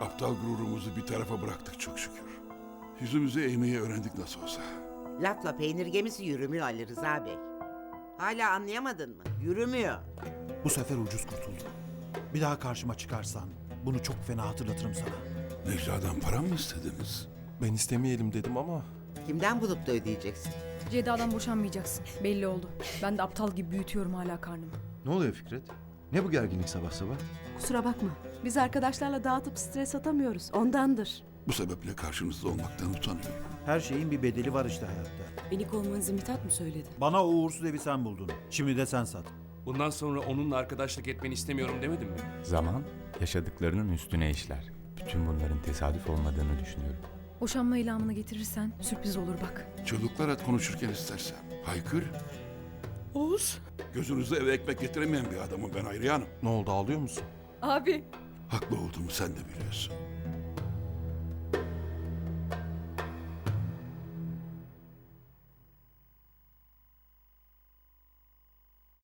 Aptal gururumuzu bir tarafa bıraktık çok şükür. Yüzümüzü eğmeyi öğrendik nasıl olsa. Lafla peynir gemisi yürümüyor Ali Rıza Bey. Hala anlayamadın mı? Yürümüyor. Bu sefer ucuz kurtuldum. Bir daha karşıma çıkarsan bunu çok fena hatırlatırım sana. Necla'dan para mı istediniz? Ben istemeyelim dedim ama Kimden bulup da ödeyeceksin? Ceyda'dan boşanmayacaksın. Belli oldu. Ben de aptal gibi büyütüyorum hala karnımı. Ne oluyor Fikret? Ne bu gerginlik sabah sabah? Kusura bakma. Biz arkadaşlarla dağıtıp stres atamıyoruz. Ondandır. Bu sebeple karşınızda olmaktan utanıyorum. Her şeyin bir bedeli var işte hayatta. Beni kovmanızı Mithat mı söyledi? Bana o uğursuz evi sen buldun. Şimdi de sen sat. Bundan sonra onunla arkadaşlık etmeni istemiyorum demedim mi? Zaman yaşadıklarının üstüne işler. Bütün bunların tesadüf olmadığını düşünüyorum. Boşanma ilamını getirirsen sürpriz olur bak. Çocuklar at konuşurken istersen. Haykır. Oğuz. Gözünüzde eve ekmek getiremeyen bir adamım ben Hayriye Hanım. ne oldu ağlıyor musun? Abi. Haklı olduğumu sen de biliyorsun.